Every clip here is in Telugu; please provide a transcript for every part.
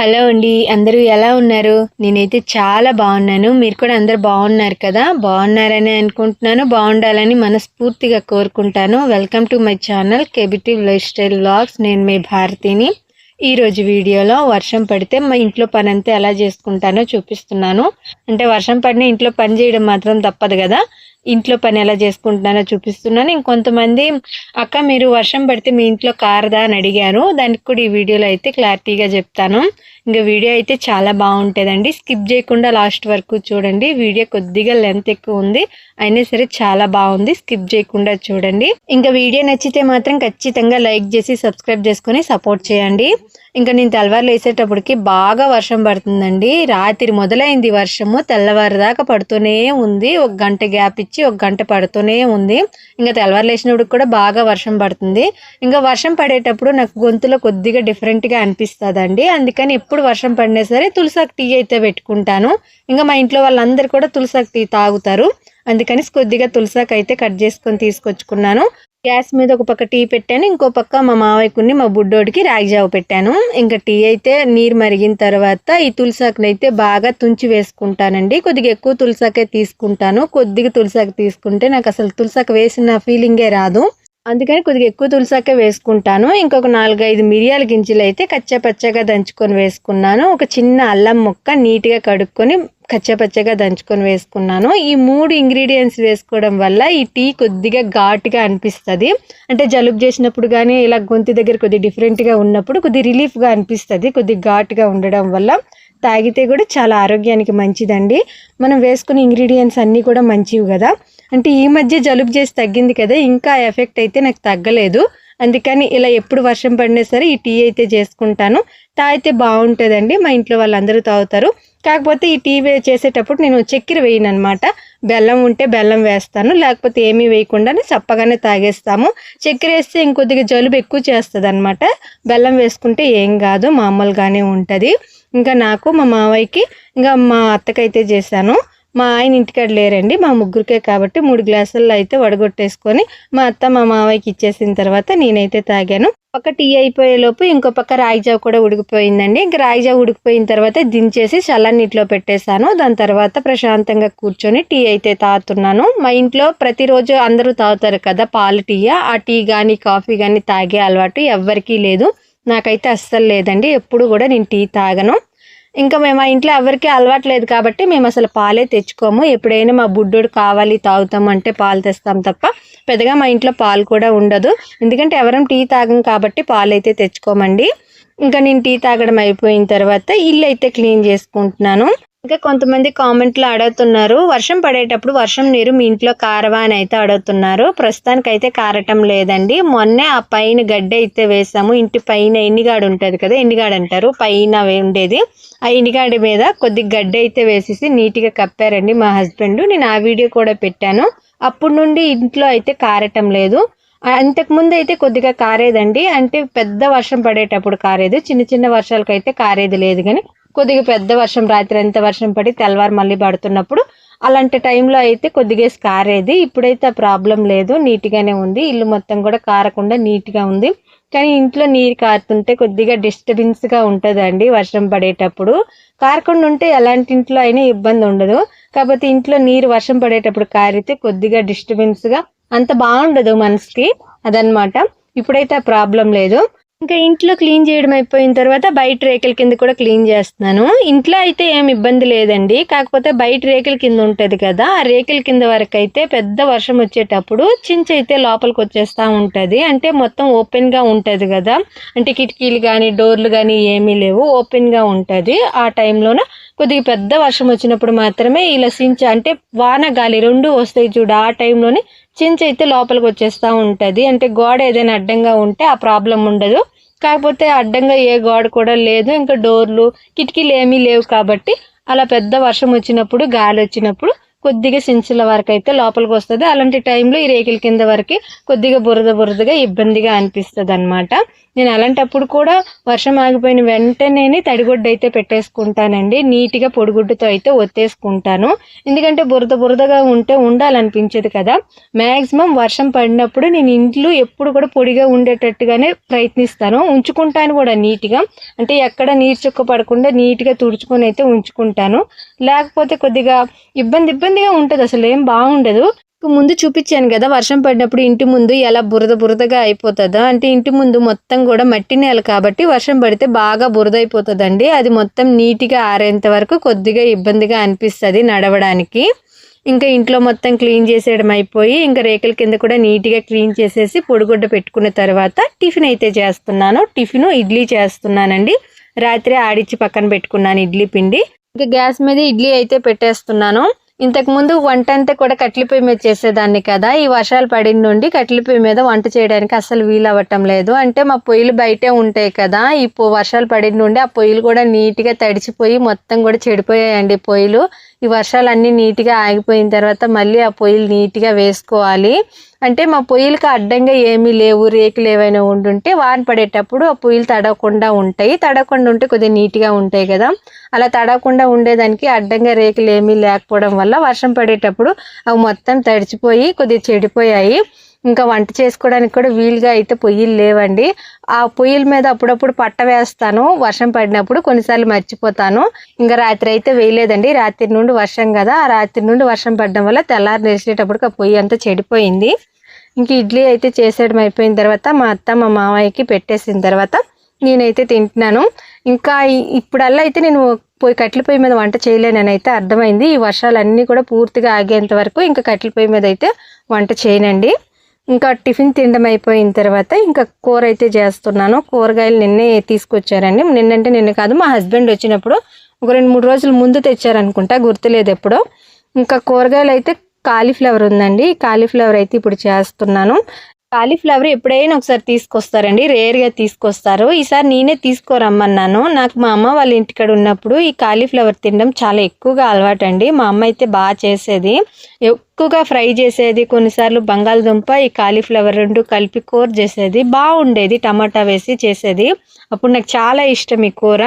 హలో అండి అందరూ ఎలా ఉన్నారు? నేనైతే చాలా బాగున్నాను. మీరు కూడా అందరు బాగున్నారు కదా? బాగున్నారని అనుకుంటున్నాను. బాగుండాలని మనస్ఫూర్తిగా కోరుకుంటాను. వెల్కమ్ టు మై ఛానల్ కెబిటివ్ లైఫ్ స్టైల్ బ్లాగ్స్ నేను మీ భారతిని. ఈరోజు వీడియోలో వర్షం పడితే మా ఇంట్లో పని అంతా ఎలా చేసుకుంటానో చూపిస్తున్నాను. అంటే వర్షం పడిన ఇంట్లో పని చేయడం మాత్రం తప్పదు కదా? ఇంట్లో పని ఎలా చేసుకుంటున్నానో చూపిస్తున్నాను. ఇంకొంతమంది అక్క మీరు వర్షం పడితే మీ ఇంట్లో కారదా? అని అడిగారు. దానికి కూడా ఈ వీడియోలో అయితే క్లారిటీగా చెప్తాను. ఇంకా వీడియో అయితే చాలా బాగుంటుందండి. స్కిప్ చేయకుండా లాస్ట్ వరకు చూడండి. వీడియో కొద్దిగా లెంత్ ఎక్కువ ఉంది. అయినా సరే చాలా బాగుంది. స్కిప్ చేయకుండా చూడండి. ఇంకా వీడియో నచ్చితే మాత్రం ఖచ్చితంగా లైక్ చేసి సబ్స్క్రైబ్ చేసుకొని సపోర్ట్ చేయండి. ఇంకా నేను తెల్లవారులు వేసేటప్పటికి బాగా వర్షం పడుతుందండి. రాత్రి మొదలైంది వర్షము. తెల్లవారుదాకా పడుతూనే ఉంది. ఒక గంట గ్యాప్ ఇచ్చి ఒక గంట పడుతూనే ఉంది. ఇంకా తెల్లవారులు వేసినప్పుడు కూడా బాగా వర్షం పడుతుంది. ఇంకా వర్షం పడేటప్పుడు నాకు గొంతులో కొద్దిగా డిఫరెంట్గా అనిపిస్తుందండి. అందుకని ఎప్పుడు వర్షం పడినా సరే తులసాకు టీ అయితే పెట్టుకుంటాను. ఇంకా మా ఇంట్లో వాళ్ళందరూ కూడా తులసాకు టీ తాగుతారు. అందుకని కొద్దిగా తులసాకు అయితే కట్ చేసుకొని తీసుకొచ్చుకున్నాను. గ్యాస్ మీద ఒక పక్క టీ పెట్టాను. ఇంకో పక్క మా మావయ్యకుని మా బుడ్డోడికి రాగి జావ పెట్టాను. ఇంకా టీ అయితే నీరు మరిగిన తర్వాత ఈ తులసాకుని అయితే బాగా తుంచి వేసుకుంటానండి. కొద్దిగా ఎక్కువ తులసాకే తీసుకుంటాను. కొద్దిగా తులసాకు తీసుకుంటే నాకు అసలు తులసాకు వేసిన ఫీలింగే రాదు. అందుకని కొద్దిగా ఎక్కువ తులసాకే వేసుకుంటాను. ఇంకొక నాలుగైదు మిరియాల గింజలు అయితే కచ్చా పచ్చగా దంచుకొని వేసుకున్నాను. ఒక చిన్న అల్లం ముక్క నీట్గా కడుక్కొని కచ్చపచ్చగా దంచుకొని వేసుకున్నాను. ఈ మూడు ఇంగ్రీడియంట్స్ వేసుకోవడం వల్ల ఈ టీ కొద్దిగా ఘాటుగా అనిపిస్తుంది. అంటే జలుబు చేసినప్పుడు కానీ ఇలా గొంతు దగ్గర కొద్దిగా డిఫరెంట్గా ఉన్నప్పుడు కొద్ది రిలీఫ్గా అనిపిస్తుంది. కొద్దిగా ఘాటుగా ఉండడం వల్ల తాగితే కూడా చాలా ఆరోగ్యానికి మంచిదండి. మనం వేసుకునే ఇంగ్రీడియంట్స్ అన్నీ కూడా మంచివి కదా. అంటే ఈ మధ్య జలుబు చేసి తగ్గింది కదా ఇంకా ఎఫెక్ట్ అయితే నాకు తగ్గలేదు. అందుకని ఇలా ఎప్పుడు వర్షం పడినా సరే ఈ టీ అయితే చేసుకుంటాను. తాగితే బాగుంటుందండి మా ఇంట్లో వాళ్ళందరూ తాగుతారు. కాకపోతే ఈ టీ వే చేసేటప్పుడు నేను చక్కెర వేయను అనమాట బెల్లం ఉంటే బెల్లం వేస్తాను లేకపోతే ఏమీ వేయకుండానే చప్పగానే తాగేస్తాము. చక్కెర వేస్తే ఇంకొద్దిగా జలుబు ఎక్కువ చేస్తుంది అనమాట బెల్లం వేసుకుంటే ఏం కాదు మామూలుగానే ఉంటుంది. ఇంకా నాకు మా మావయ్యకి ఇంకా మా అత్తకైతే చేశాను. మా ఆయన ఇంటికాడ లేరండి మా ముగ్గురికే కాబట్టి మూడు గ్లాసుల్లో అయితే వడగొట్టేసుకొని మా అత్త మా మావయ్యకి ఇచ్చేసిన తర్వాత నేనైతే తాగాను. ఒక టీ అయిపోయేలోపు ఇంకో పక్క రాయిజావ కూడా ఉడికిపోయిందండి. ఇంకా రాయిజావ ఉడికిపోయిన తర్వాత దించేసి చల్లనీటిలో పెట్టేశాను. దాని తర్వాత ప్రశాంతంగా కూర్చొని టీ అయితే తాగుతున్నాను. మా ఇంట్లో ప్రతిరోజు అందరూ తాగుతారు కదా పాలు టీ ఆ టీ కానీ కాఫీ కానీ తాగే అలవాటు ఎవ్వరికీ లేదు. నాకైతే అస్సలు లేదండి. ఎప్పుడు కూడా నేను టీ తాగను. ఇంకా మేము మా ఇంట్లో ఎవరికి అలవాటు లేదు కాబట్టి మేము అసలు పాలే తెచ్చుకోము. ఎప్పుడైనా మా బుడ్డోడు కావాలి తాగుతాం అంటే పాలు తెస్తాం తప్ప పెద్దగా మా ఇంట్లో పాలు కూడా ఉండదు. ఎందుకంటే ఎవరం టీ తాగం కాబట్టి పాలు అయితే తెచ్చుకోమండి. ఇంకా నేను టీ తాగడం అయిపోయిన తర్వాత ఇల్లు అయితే క్లీన్ చేసుకుంటున్నాను. ఇంకా కొంతమంది కామెంట్లో అడుగుతున్నారు. వర్షం పడేటప్పుడు వర్షం నీరు మీ ఇంట్లో కారవా అని అయితే అడుగుతున్నారు. ప్రస్తుతానికి అయితే కారటం లేదండి. మొన్నే ఆ పైన గడ్డ అయితే వేసాము. ఇంటి పైన ఎన్నిగాడు ఉంటుంది కదా ఎన్నిగాడు అంటారు? పైన ఉండేది. ఆ ఎన్నిగాడి మీద కొద్ది గడ్డ అయితే వేసేసి నీట్గా కప్పారండి మా హస్బెండ్. నేను ఆ వీడియో కూడా పెట్టాను. అప్పటి నుండి ఇంట్లో అయితే కారటం లేదు. అంతకుముందు అయితే కొద్దిగా కారేదండి. అంటే పెద్ద వర్షం పడేటప్పుడు కారేది. చిన్న చిన్న వర్షాలకైతే కారేది లేదు కానీ కొద్దిగా పెద్ద వర్షం రాత్రి ఎంత వర్షం పడి తెల్లవారు మళ్ళీ పడుతున్నప్పుడు అలాంటి టైంలో అయితే కొద్దిగా కారేది. ఇప్పుడైతే ఆ ప్రాబ్లం లేదు. నీట్గానే ఉంది. ఇల్లు మొత్తం కూడా కారకుండా నీట్గా ఉంది. కానీ ఇంట్లో నీరు కారుతుంటే కొద్దిగా డిస్టర్బెన్స్గా ఉంటుందండి వర్షం పడేటప్పుడు. కారకుండా ఉంటే ఎలాంటి ఇంట్లో అయినా ఇబ్బంది ఉండదు. కాకపోతే ఇంట్లో నీరు వర్షం పడేటప్పుడు కారితే కొద్దిగా డిస్టర్బెన్స్గా అంత బాగుండదు మనసుకి. అదనమాట ఇప్పుడైతే ఆ ప్రాబ్లం లేదు. ఇంకా ఇంట్లో క్లీన్ చేయడం అయిపోయిన తర్వాత బయట రేకుల కింద కూడా క్లీన్ చేస్తున్నాను. ఇంట్లో అయితే ఏం ఇబ్బంది లేదండి. కాకపోతే బయట రేకుల కింద ఉంటుంది కదా ఆ రేకుల కింద వరకు అయితే పెద్ద వర్షం వచ్చేటప్పుడు చించ అయితే లోపలికి వచ్చేస్తూ ఉంటుంది. అంటే మొత్తం ఓపెన్గా ఉంటుంది కదా. అంటే కిటికీలు కానీ డోర్లు కానీ ఏమీ లేవు ఓపెన్గా ఉంటుంది. ఆ టైంలోన కొద్దిగా పెద్ద వర్షం వచ్చినప్పుడు మాత్రమే ఇలా సించ అంటే వాన గాలి రెండు వస్తాయి చూడు ఆ టైంలోనే చించ అయితే లోపలికి వచ్చేస్తూ ఉంటుంది. అంటే గోడ ఏదైనా అడ్డంగా ఉంటే ఆ ప్రాబ్లం ఉండదు. కాకపోతే అడ్డంగా ఏ గోడ కూడా లేదు. ఇంకా డోర్లు కిటికీలు ఏమీ లేవు కాబట్టి అలా పెద్ద వర్షం వచ్చినప్పుడు గాలి వచ్చినప్పుడు కొద్దిగా సించుల వరకు అయితే లోపలికి వస్తుంది. అలాంటి టైంలో ఈ రేకుల కింద వరకు కొద్దిగా బురద బురదగా ఇబ్బందిగా అనిపిస్తుంది అనమాట నేను అలాంటప్పుడు కూడా వర్షం ఆగిపోయిన వెంటనే తడిగుడ్డ అయితే పెట్టేసుకుంటానండి. నీట్గా పొడిగుడ్డుతో అయితే ఒత్తేసుకుంటాను. ఎందుకంటే బురద బురదగా ఉంటే ఉండాలనిపించదు కదా. మ్యాక్సిమం వర్షం పడినప్పుడు నేను ఇంట్లో ఎప్పుడు కూడా పొడిగా ఉండేటట్టుగానే ప్రయత్నిస్తాను. ఉంచుకుంటాను కూడా నీట్గా. అంటే ఎక్కడ నీరు చుక్క పడకుండా నీట్గా తుడుచుకొని అయితే ఉంచుకుంటాను. లేకపోతే కొద్దిగా ఇబ్బంది ఇబ్బందిగా ఉంటుంది అసలు ఏం బాగుండదు. ముందు చూపించాను కదా వర్షం పడినప్పుడు ఇంటి ముందు ఎలా బురద బురదగా అయిపోతుందో? అంటే ఇంటి ముందు మొత్తం కూడా మట్టి నేల కాబట్టి వర్షం పడితే బాగా బురద అయిపోతుందండి. అది మొత్తం నీట్గా ఆరేంత వరకు కొద్దిగా ఇబ్బందిగా అనిపిస్తుంది నడవడానికి. ఇంకా ఇంట్లో మొత్తం క్లీన్ చేసేయడం అయిపోయి ఇంకా రేకుల కింద కూడా నీట్గా క్లీన్ చేసేసి పొడిగుడ్డ పెట్టుకున్న తర్వాత టిఫిన్ అయితే చేస్తున్నాను. టిఫిన్ ఇడ్లీ చేస్తున్నానండి. రాత్రి ఆడిచ్చి పక్కన పెట్టుకున్నాను ఇడ్లీ పిండి. ఇంకా గ్యాస్ మీద ఇడ్లీ అయితే పెట్టేస్తున్నాను. ఇంతకు ముందు వంట అంతా కూడా కట్టెల పొయ్యి మీద చేసేదాన్ని కదా ఈ వర్షాలు పడిన నుండి కట్టెల పొయ్యి మీద వంట చేయడానికి అసలు వీలు అవ్వటం లేదు. అంటే మా పొయ్యిలు బయటే ఉంటాయి కదా ఈ వర్షాలు పడిన నుండి ఆ పొయ్యిలు కూడా నీట్గా తడిచిపోయి మొత్తం కూడా చెడిపోయాయండి పొయ్యిలు. ఈ వర్షాలు అన్నీ నీట్గా ఆగిపోయిన తర్వాత మళ్ళీ ఆ పొయ్యిలు నీట్గా వేసుకోవాలి. అంటే మా పొయ్యిలకి అడ్డంగా ఏమీ లేవు రేకులు ఏవైనా ఉండుంటే వాన పడేటప్పుడు ఆ పొయ్యిలు తడవకుండా ఉంటాయి. తడవకుండా ఉంటే కొద్దిగా నీట్గా ఉంటాయి కదా. అలా తడవకుండా ఉండేదానికి అడ్డంగా రేకులు ఏమీ లేకపోవడం వల్ల వర్షం పడేటప్పుడు అవి మొత్తం తడిచిపోయి కొద్దిగా చెడిపోయాయి. ఇంకా వంట చేసుకోవడానికి కూడా వీలుగా అయితే పొయ్యిలు లేవండి. ఆ పొయ్యిల మీద అప్పుడప్పుడు పట్ట వేస్తాను. వర్షం పడినప్పుడు కొన్నిసార్లు మర్చిపోతాను. ఇంకా రాత్రి అయితే వేయలేదండి. రాత్రి నుండి వర్షం కదా. ఆ రాత్రి నుండి వర్షం పడడం వల్ల తెల్లారి నేసేటప్పటికి ఆ పొయ్యి అంతా చెడిపోయింది. ఇంక ఇడ్లీ అయితే చేసేయడం అయిపోయిన తర్వాత మా అత్త మా మామయ్యకి పెట్టేసిన తర్వాత నేనైతే తింటున్నాను. ఇంకా ఇప్పుడల్లా అయితే నేను పొయ్యి కట్టెల పొయ్యి మీద వంట చేయలేననైతే అర్థమైంది. ఈ వర్షాలన్నీ కూడా పూర్తిగా ఆగేంత వరకు ఇంకా కట్టెల పొయ్యి మీద అయితే వంట చేయనండి. ఇంకా టిఫిన్ తినడం అయిపోయిన తర్వాత ఇంకా కూర అయితే చేస్తున్నాను. కూరగాయలు నిన్నే తీసుకొచ్చారండి. నిన్నంటే నిన్న కాదు మా హస్బెండ్ వచ్చినప్పుడు ఒక రెండు మూడు రోజుల ముందు తెచ్చారనుకుంటా గుర్తులేదు ఎప్పుడో. ఇంకా కూరగాయలు అయితే కాలీఫ్లవర్ ఉందండి. కాలీఫ్లవర్ అయితే ఇప్పుడు చేస్తున్నాను. కాలీఫ్లవర్ ఎప్పుడైనా ఒకసారి తీసుకొస్తారండి. రేర్గా తీసుకొస్తారు. ఈసారి నేనే తీసుకురమ్మన్నాను. నాకు మా అమ్మ వాళ్ళ ఇంటికాడ ఉన్నప్పుడు ఈ కాలీఫ్లవర్ తినడం చాలా ఎక్కువగా అలవాటు అండి మా అమ్మ అయితే బాగా చేసేది. ఎక్కువగా ఫ్రై చేసేది కొన్నిసార్లు బంగాళదుంప ఈ కాలీఫ్లవర్ రెండు కలిపి కూర చేసేది. బాగుండేది టమాటా వేసి చేసేది. అప్పుడు నాకు చాలా ఇష్టం ఈ కూర.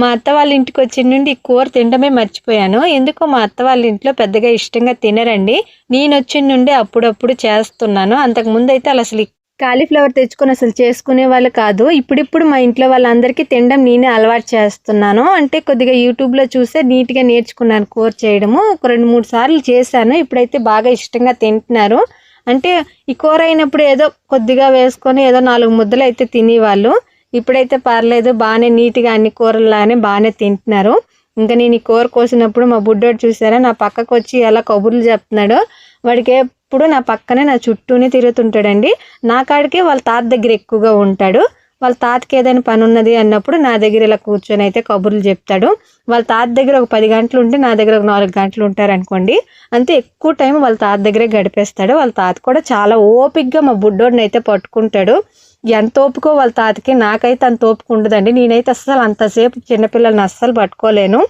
మా అత్త వాళ్ళ ఇంటికి వచ్చిన నుండి ఈ కూర తినడమే మర్చిపోయాను. ఎందుకో మా అత్త వాళ్ళ ఇంట్లో పెద్దగా ఇష్టంగా తినరండి. నేను వచ్చిన నుండి అప్పుడప్పుడు చేస్తున్నాను. అంతకుముందు అయితే అలా అసలు ఈ కాలీఫ్లవర్ తెచ్చుకొని అసలు చేసుకునే వాళ్ళు కాదు. ఇప్పుడిప్పుడు మా ఇంట్లో వాళ్ళందరికీ తినడం నేనే అలవాటు చేస్తున్నాను. అంటే కొద్దిగా యూట్యూబ్లో చూసే నీట్గా నేర్చుకున్నాను కూర చేయడము. ఒక రెండు మూడు సార్లు చేశాను. ఇప్పుడైతే బాగా ఇష్టంగా తింటున్నారు. అంటే ఈ కూర అయినప్పుడు ఏదో కొద్దిగా వేసుకొని ఏదో నాలుగు ముద్దలు అయితే తినేవాళ్ళు. ఇప్పుడైతే పర్లేదు బాగానే నీట్గా అన్ని కూరలానే బాగానే తింటున్నారు. ఇంకా నేను ఈ కూర కోసినప్పుడు మా బుడ్డోడు చూసారా? నా పక్కకు వచ్చి ఎలా కబుర్లు చెప్తున్నాడో. వాడికి ఎప్పుడు నా పక్కనే నా చుట్టూనే తిరుగుతుంటాడండి. నా కాడికే వాళ్ళ తాత దగ్గర ఎక్కువగా ఉంటాడు. వాళ్ళ తాతకి ఏదైనా పని ఉన్నది అన్నప్పుడు నా దగ్గర ఇలా కూర్చొని అయితే కబుర్లు చెప్తాడు. వాళ్ళ తాత దగ్గర ఒక పది గంటలు ఉంటే నా దగ్గర ఒక నాలుగు గంటలు ఉంటారు అనుకోండి అంతే ఎక్కువ టైం వాళ్ళ తాత దగ్గరే గడిపేస్తాడు. వాళ్ళ తాత కూడా చాలా ఓపిక్గా మా బుడ్డోడిని అయితే పట్టుకుంటాడు. ఎంత ఓపికో వాళ్ళ తాతకి నాకైతే అంత ఓపిక ఉండదండి. నేనైతే అస్సలు అంతసేపు చిన్నపిల్లల్ని అస్సలు పట్టుకోలేను.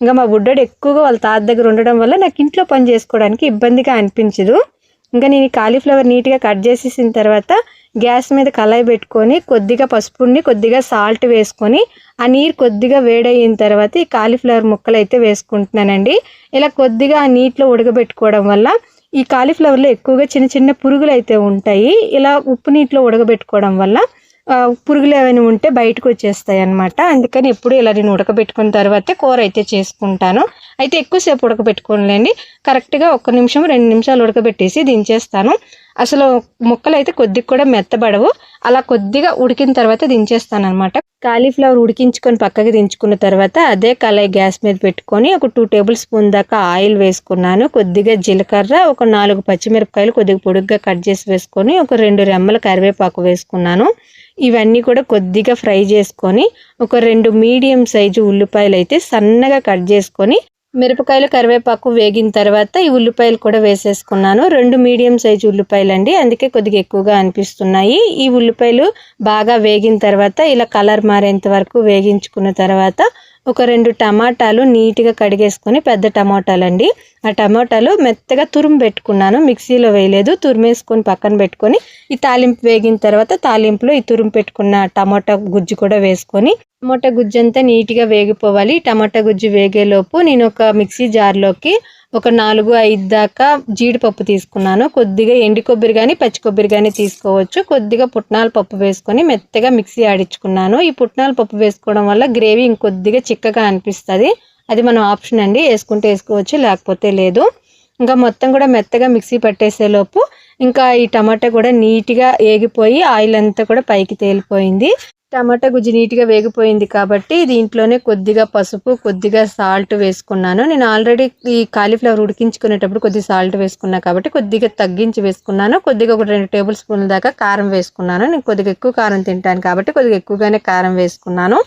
ఇంకా మా బుడ్డోడు ఎక్కువగా వాళ్ళ తాత దగ్గర ఉండడం వల్ల నాకు ఇంట్లో పని చేసుకోవడానికి ఇబ్బందిగా అనిపించదు. ఇంకా నేను ఈ కాలీఫ్లవర్ నీట్గా కట్ చేసేసిన తర్వాత గ్యాస్ మీద కళాయి పెట్టుకొని కొద్దిగా పసుపుని కొద్దిగా సాల్ట్ వేసుకొని ఆ నీరు కొద్దిగా వేడయిన తర్వాత ఈ కాలీఫ్లవర్ ముక్కలు అయితే వేసుకుంటున్నానండి. ఇలా కొద్దిగా ఆ నీటిలో ఉడకబెట్టుకోవడం వల్ల ఈ కాలీఫ్లవర్లో ఎక్కువగా చిన్న చిన్న పురుగులు అయితే ఉంటాయి. ఇలా ఉప్పు నీటిలో ఉడకబెట్టుకోవడం వల్ల పురుగులు ఏమైనా ఉంటే బయటకు వచ్చేస్తాయి అనమాట అందుకని ఎప్పుడు ఇలా నేను ఉడకబెట్టుకున్న తర్వాతే కూర అయితే చేసుకుంటాను. అయితే ఎక్కువసేపు ఉడకబెట్టుకోనులేండి. కరెక్ట్గా ఒక్క నిమిషం రెండు నిమిషాలు ఉడకబెట్టేసి దించేస్తాను. అసలు ముక్కలు అయితే కొద్దిగా కూడా మెత్తబడవు. అలా కొద్దిగా ఉడికిన తర్వాత దించేస్తాను అనమాట కాలీఫ్లవర్ ఉడికించుకొని పక్కకి దించుకున్న తర్వాత అదే కళాయి గ్యాస్ మీద పెట్టుకొని ఒక టూ టేబుల్ స్పూన్ దాకా ఆయిల్ వేసుకున్నాను. కొద్దిగా జీలకర్ర ఒక నాలుగు పచ్చిమిరపకాయలు కొద్దిగా పొడుగ్గా కట్ చేసి వేసుకొని ఒక రెండు రెమ్మల కరివేపాకు వేసుకున్నాను. ఇవన్నీ కూడా కొద్దిగా ఫ్రై చేసుకొని ఒక రెండు మీడియం సైజు ఉల్లిపాయలు అయితే సన్నగా కట్ చేసుకొని మిరపకాయలు కరివేపాకు వేగిన తర్వాత ఈ ఉల్లిపాయలు కూడా వేసేసుకున్నాను. రెండు మీడియం సైజు ఉల్లిపాయలు అండి అందుకే కొద్దిగా ఎక్కువగా అనిపిస్తున్నాయి. ఈ ఉల్లిపాయలు బాగా వేగిన తర్వాత ఇలా కలర్ మారేంత వరకు వేగించుకున్న తర్వాత ఒక రెండు టమాటాలు నీట్గా కడిగేసుకొని పెద్ద టమాటాలు అండి ఆ టమాటాలు మెత్తగా తురుము పెట్టుకున్నాను. మిక్సీలో వేయలేదు. తురిమేసుకొని పక్కన పెట్టుకొని ఈ తాలింపు వేగిన తర్వాత తాలింపులో ఈ తురుము పెట్టుకున్న టమాటా గుజ్జు కూడా వేసుకొని టమాటా గుజ్జు అంతా నీట్గా వేగిపోవాలి. టమాటా గుజ్జు వేగేలోపు నేను ఒక మిక్సీ జార్లోకి ఒక నాలుగు ఐదు దాకా జీడిపప్పు తీసుకున్నాను. కొద్దిగా ఎండి కొబ్బరి కానీ పచ్చి కొబ్బరి కానీ తీసుకోవచ్చు. కొద్దిగా పుట్నాల పప్పు వేసుకొని మెత్తగా మిక్సీ ఆడించుకున్నాను. ఈ పుట్నాల పప్పు వేసుకోవడం వల్ల గ్రేవీ ఇంకొద్దిగా చిక్కగా అనిపిస్తుంది. అది మనం ఆప్షన్ అండి. వేసుకుంటే వేసుకోవచ్చు లేకపోతే లేదు. ఇంకా మొత్తం కూడా మెత్తగా మిక్సీ పట్టేసేలోపు ఇంకా ఈ టమాటా కూడా నీట్గా ఏగిపోయి ఆయిల్ అంతా కూడా పైకి తేలిపోయింది. టమాటా గుజ్జు నీట్గా వేగిపోయింది కాబట్టి దీంట్లోనే కొద్దిగా పసుపు కొద్దిగా సాల్ట్ వేసుకున్నాను. నేను ఆల్రెడీ ఈ కాలీఫ్లవర్ ఉడికించుకునేటప్పుడు కొద్దిగా సాల్ట్ వేసుకున్నా కాబట్టి కొద్దిగా తగ్గించి వేసుకున్నాను. కొద్దిగా ఒక రెండు టేబుల్ స్పూన్ల దాకా కారం వేసుకున్నాను. నేను కొద్దిగా ఎక్కువ కారం తింటాను కాబట్టి కొద్దిగా ఎక్కువగానే కారం వేసుకున్నాను.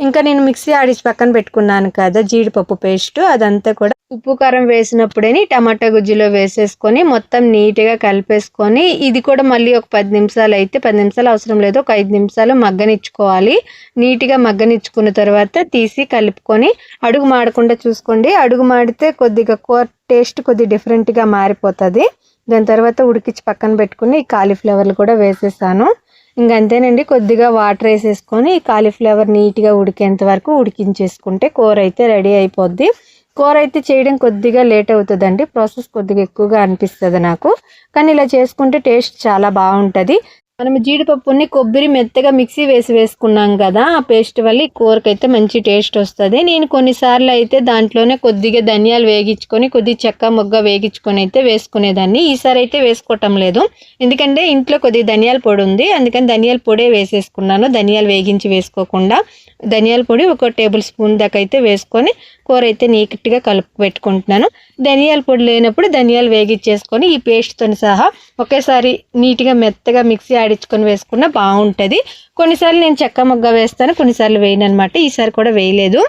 ఇంకా నేను మిక్సీ ఆడిచి పక్కన పెట్టుకున్నాను కదా జీడిపప్పు పేస్ట్ అదంతా కూడా ఉప్పు కారం వేసినప్పుడే టమాటా గుజ్జులో వేసేసుకొని మొత్తం నీట్గా కలిపేసుకొని ఇది కూడా మళ్ళీ ఒక పది నిమిషాలు అయితే పది నిమిషాలు అవసరం లేదు ఒక ఐదు నిమిషాలు మగ్గనిచ్చుకోవాలి. నీట్గా మగ్గనిచ్చుకున్న తర్వాత తీసి కలుపుకొని అడుగు మాడకుండా చూసుకోండి. అడుగు మాడితే కొద్దిగా కూర టేస్ట్ కొద్దిగా డిఫరెంట్గా మారిపోతుంది. దాని తర్వాత ఉడికించి పక్కన పెట్టుకుని ఈ కాలీఫ్లవర్లు కూడా వేసేసాను. ఇంకంతేనండి కొద్దిగా వాటర్ వేసేసుకొని ఈ కాలీఫ్లవర్ నీట్గా ఉడికేంత వరకు ఉడికించేసుకుంటే కూర అయితే రెడీ అయిపోద్ది. కూర అయితే చేయడం కొద్దిగా లేట్ అవుతుందండి ప్రాసెస్ కొద్దిగా ఎక్కువగా అనిపిస్తుంది నాకు. కానీ ఇలా చేసుకుంటే టేస్ట్ చాలా బాగుంటుంది. మనం జీడిపప్పుని కొబ్బరి మెత్తగా మిక్సీ వేసి వేసుకున్నాం కదా ఆ పేస్ట్ వల్ల ఈ కూరకైతే మంచి టేస్ట్ వస్తుంది. నేను కొన్నిసార్లు అయితే దాంట్లోనే కొద్దిగా ధనియాలు వేగించుకొని కొద్దిగా చెక్క మొగ్గ వేగించుకొని అయితే వేసుకునేదాన్ని. ఈసారి అయితే వేసుకోవటం లేదు. ఎందుకంటే ఇంట్లో కొద్దిగా ధనియాల పొడి ఉంది. అందుకని ధనియాల పొడే వేసేసుకున్నాను. ధనియాలు వేగించి వేసుకోకుండా ధనియాల పొడి ఒక టేబుల్ స్పూన్ దాకా అయితే వేసుకొని కూర అయితే నీట్గా కలుపు పెట్టుకుంటున్నాను ధనియాల పొడి లేనప్పుడు ధనియాలు వేగించేసుకొని ఈ పేస్ట్తో సహా ఒకేసారి నీట్గా మెత్తగా మిక్సీ ఆడించుకొని వేసుకున్న బాగుంటుంది. కొన్నిసార్లు నేను చెక్క మొగ్గ వేస్తాను కొన్నిసార్లు వేయను అనమాట ఈసారి కూడా వేయలేదు.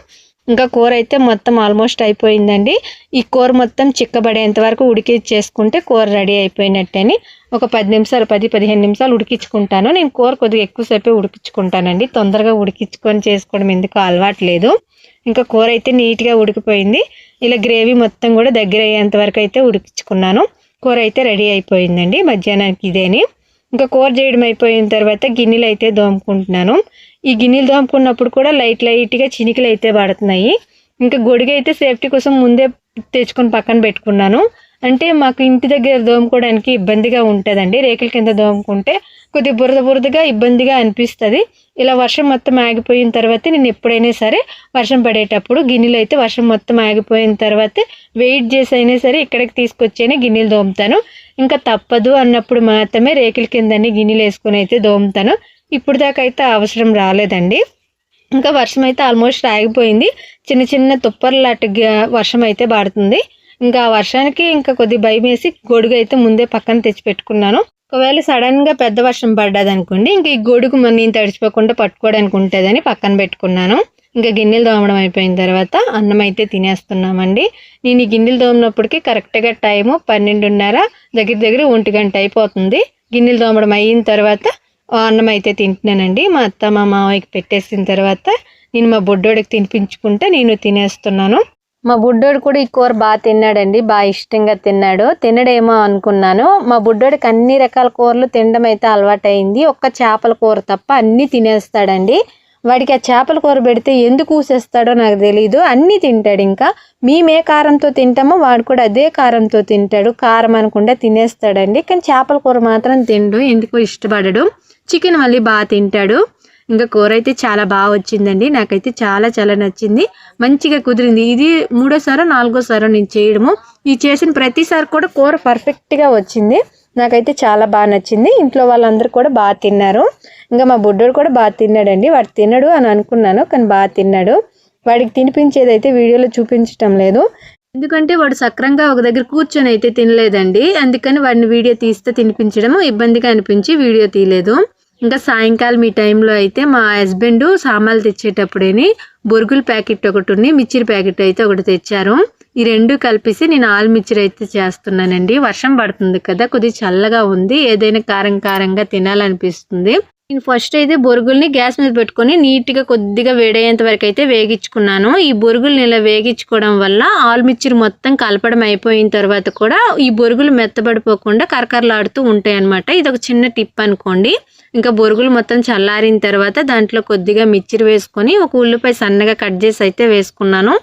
ఇంకా కూర అయితే మొత్తం ఆల్మోస్ట్ అయిపోయిందండి. ఈ కూర మొత్తం చిక్కబడేంత వరకు ఉడికిచ్చేసుకుంటే కూర రెడీ అయిపోయినట్టని. ఒక పది నిమిషాలు పది పదిహేను నిమిషాలు ఉడికించుకుంటాను నేను కూర కొద్దిగా ఎక్కువసేపే ఉడికించుకుంటానండి తొందరగా ఉడికించుకొని చేసుకోవడం ఎందుకు అలవాటు లేదు. ఇంకా కూర అయితే నీట్గా ఉడికిపోయింది. ఇలా గ్రేవీ మొత్తం కూడా దగ్గర అయ్యేంత వరకు అయితే ఉడికించుకున్నాను. కూర అయితే రెడీ అయిపోయిందండి మధ్యాహ్నానికి ఇదేని. ఇంకా కూర చేయడం అయిపోయిన తర్వాత గిన్నెలు అయితే దోముకుంటున్నాను. ఈ గిన్నెలు దోముకున్నప్పుడు కూడా లైట్ లైట్గా చినికిలు అయితే పడుతున్నాయి. ఇంకా గొడుగు అయితే సేఫ్టీ కోసం ముందే తెచ్చుకొని పక్కన పెట్టుకున్నాను. అంటే మాకు ఇంటి దగ్గర దోముకోవడానికి ఇబ్బందిగా ఉంటుందండి. రేకుల కింద దోముకుంటే కొద్ది బురద బురదగా ఇబ్బందిగా అనిపిస్తుంది. ఇలా వర్షం మొత్తం ఆగిపోయిన తర్వాత నేను ఎప్పుడైనా సరే వర్షం పడేటప్పుడు గిన్నెలు అయితే వర్షం మొత్తం ఆగిపోయిన తర్వాత వెయిట్ చేసి అయినా సరే ఇక్కడికి తీసుకొచ్చేనే గిన్నెలు దోముతాను. ఇంకా తప్పదు అన్నప్పుడు మాత్రమే రేకుల కిందని గిన్నెలు వేసుకొని అయితే దోముతాను. ఇప్పుడు దాకా అయితే అవసరం రాలేదండి. ఇంకా వర్షం అయితే ఆల్మోస్ట్ ఆగిపోయింది. చిన్న చిన్న తుప్పర్లాంటి వర్షం అయితే పడుతుంది. ఇంకా ఆ వర్షానికి ఇంకా కొద్ది భయం వేసి గొడుగు అయితే ముందే పక్కన తెచ్చి పెట్టుకున్నాను ఒకవేళ సడన్గా పెద్ద వర్షం పడ్డది అనుకోండి ఇంకా ఈ గొడుగు మన నేను తడిచిపోకుండా పట్టుకోవడానికి ఉంటుందని పక్కన పెట్టుకున్నాను. ఇంకా గిన్నెలు తోమడం అయిపోయిన తర్వాత అన్నం అయితే తినేస్తున్నామండి. నేను ఈ గిన్నెలు తోమినప్పటికీ కరెక్ట్గా టైము పన్నెండున్నర దగ్గర దగ్గర ఒంటి గంట అయిపోతుంది. గిన్నెలు తోమడం అయిన తర్వాత అన్నం అయితే తింటున్నానండి. మా అత్త మా మావయ్యకి పెట్టేసిన తర్వాత నేను మా బొడ్డోడికి తినిపించుకుంటే నేను తినేస్తున్నాను. మా బుడ్డోడు కూడా ఈ కూర బాగా తిన్నాడండి బాగా ఇష్టంగా తిన్నాడు. తినడేమో అనుకున్నాను. మా బుడ్డోడికి అన్ని రకాల కూరలు తినడం అయితే అలవాటైంది. ఒక్క చేపల కూర తప్ప అన్నీ తినేస్తాడండి. వాడికి ఆ చేపల కూర పెడితే ఎందుకు ఊసేస్తాడో నాకు తెలియదు అన్నీ తింటాడు ఇంకా. మేమే కారంతో తింటామో వాడు కూడా అదే కారంతో తింటాడు. కారం అనకుండా తినేస్తాడండి. కానీ చేపల కూర మాత్రం తిండు ఎందుకో ఇష్టపడడు. చికెన్ మళ్ళీ బాగా తింటాడు. ఇంకా కూర అయితే చాలా బాగా వచ్చిందండి. నాకైతే చాలా చాలా నచ్చింది. మంచిగా కుదిరింది. ఇది మూడోసారో నాలుగోసారో నేను చేయడము. ఇది చేసిన ప్రతిసారి కూడా కూర పర్ఫెక్ట్గా వచ్చింది. నాకైతే చాలా బాగా నచ్చింది. ఇంట్లో వాళ్ళందరూ కూడా బాగా తిన్నారు. ఇంకా మా బుడ్డోడు కూడా బాగా తిన్నాడండి. వాడు తినడు అని అనుకున్నాను కానీ బాగా తిన్నాడు. వాడికి తినిపించేది అయితే వీడియోలో చూపించటం లేదు. ఎందుకంటే వాడు సక్రంగా ఒక దగ్గర కూర్చొని అయితే తినలేదండి. అందుకని వాడిని వీడియో తీస్తే తినిపించడం ఇబ్బందిగా అనిపించి వీడియో తీయలేదు. ఇంకా సాయంకాలం ఈ టైంలో అయితే మా హస్బెండ్ సామాన్లు తెచ్చేటప్పుడేని బొరుగుల ప్యాకెట్ ఒకటి ఉంది మిర్చిరి ప్యాకెట్ అయితే ఒకటి తెచ్చారు. ఈ రెండు కలిపేసి నేను ఆలు మిర్చిరి అయితే చేస్తున్నానండి. వర్షం పడుతుంది కదా కొద్దిగా చల్లగా ఉంది ఏదైనా కారం కారంగా తినాలనిపిస్తుంది. నేను ఫస్ట్ అయితే బొరుగుల్ని గ్యాస్ మీద పెట్టుకొని నీట్గా కొద్దిగా వేడయ్యేంత వరకు అయితే వేగించుకున్నాను. ఈ బొరుగుల్ని ఇలా వేగించుకోవడం వల్ల ఆల్మిర్చిలు మొత్తం కలపడం అయిపోయిన తర్వాత కూడా ఈ బొరుగులు మెత్తబడిపోకుండా కరకరలాడుతూ ఉంటాయి అనమాట ఇది ఒక చిన్న టిప్ అనుకోండి. ఇంకా బొరుగులు మొత్తం చల్లారిన తర్వాత దాంట్లో కొద్దిగా మిక్చర్ వేసుకొని ఒక ఉల్లిపాయ సన్నగా కట్ చేసి అయితే వేసుకున్నాను.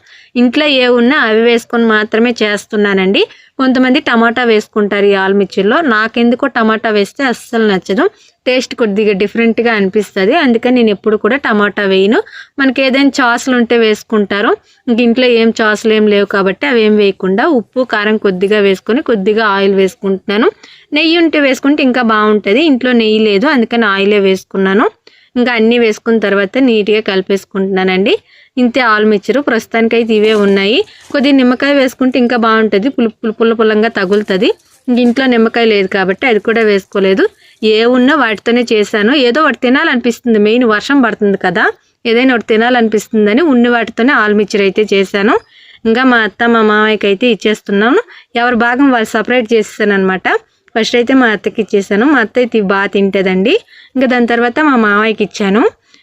ఇంట్లో ఏ ఉన్నా అవి వేసుకొని మాత్రమే చేస్తున్నానండి. కొంతమంది టమాటా వేసుకుంటారు ఈ ఆల్మిర్చిలో నాకెందుకో టమాటా వేస్తే అస్సలు నచ్చదు. టేస్ట్ కొద్దిగా డిఫరెంట్గా అనిపిస్తుంది. అందుకని నేను ఎప్పుడు కూడా టమాటా వేయను. మనకి ఏదైనా చాసులు ఉంటే వేసుకుంటారు. ఇంక ఇంట్లో ఏం చాసులు ఏం లేవు కాబట్టి అవి ఏం వేయకుండా ఉప్పు కారం కొద్దిగా వేసుకొని కొద్దిగా ఆయిల్ వేసుకుంటున్నాను. నెయ్యి ఉంటే వేసుకుంటే ఇంకా బాగుంటుంది. ఇంట్లో నెయ్యి లేదు. అందుకని ఆయిలే వేసుకున్నాను. ఇంకా అన్నీ వేసుకున్న తర్వాత నీట్గా కలిపేసుకుంటున్నానండి. ఇంతే ఆలు మిక్చరు ప్రస్తుతానికి అయితే ఇవే ఉన్నాయి. కొద్దిగా నిమ్మకాయ వేసుకుంటే ఇంకా బాగుంటుంది. పులు పులు పుల్ల పుల్లంగా తగులుతుంది. ఇంక ఇంట్లో నిమ్మకాయ లేదు కాబట్టి అది కూడా వేసుకోలేదు. ఏ ఉన్నా వాటితోనే చేశాను. ఏదో ఒకటి తినాలనిపిస్తుంది. మెయిన్ వర్షం పడుతుంది కదా. ఏదైనా ఒకటి తినాలనిపిస్తుందని ఉన్ని వాటితోనే ఆల్మిక్చర్ అయితే చేశాను. ఇంకా మా అత్త మా మామయ్యకి అయితే ఇచ్చేస్తున్నాను. ఎవరి భాగం వాళ్ళు సపరేట్ చేసేసాను అనమాట ఫస్ట్ అయితే మా అత్తకి ఇచ్చేసాను. మా అత్త అయితే బాగా తింటుందండి. ఇంకా దాని తర్వాత మా మామయ్యకి ఇచ్చాను.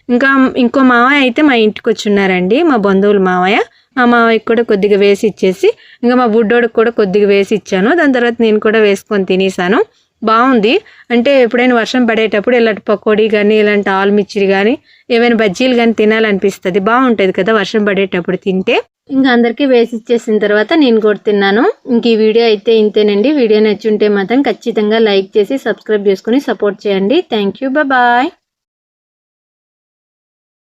ఇంకా ఇంకో మామయ్య అయితే మా ఇంటికి వచ్చి ఉన్నారండి. మా బంధువులు మామయ్య. మా మామయ్యకి కూడా కొద్దిగా వేసి ఇచ్చేసి ఇంకా మా బుడ్డోడికి కూడా కొద్దిగా వేసి ఇచ్చాను. దాని తర్వాత నేను కూడా వేసుకొని తినేసాను. బాగుంది. అంటే ఎప్పుడైనా వర్షం పడేటప్పుడు ఇలాంటి పకోడీ కానీ ఇలాంటి ఆలుమిచ్చిరి కానీ ఏమైనా బజ్జీలు కానీ తినాలనిపిస్తుంది. బాగుంటుంది కదా వర్షం పడేటప్పుడు తింటే. ఇంకా అందరికీ వేసి ఇచ్చేసిన తర్వాత నేను కూడా తిన్నాను. ఇంక ఈ వీడియో అయితే ఇంతేనండి. వీడియో నచ్చుంటే మాత్రం ఖచ్చితంగా లైక్ చేసి సబ్స్క్రైబ్ చేసుకుని సపోర్ట్ చేయండి. Thank you. బాయ్.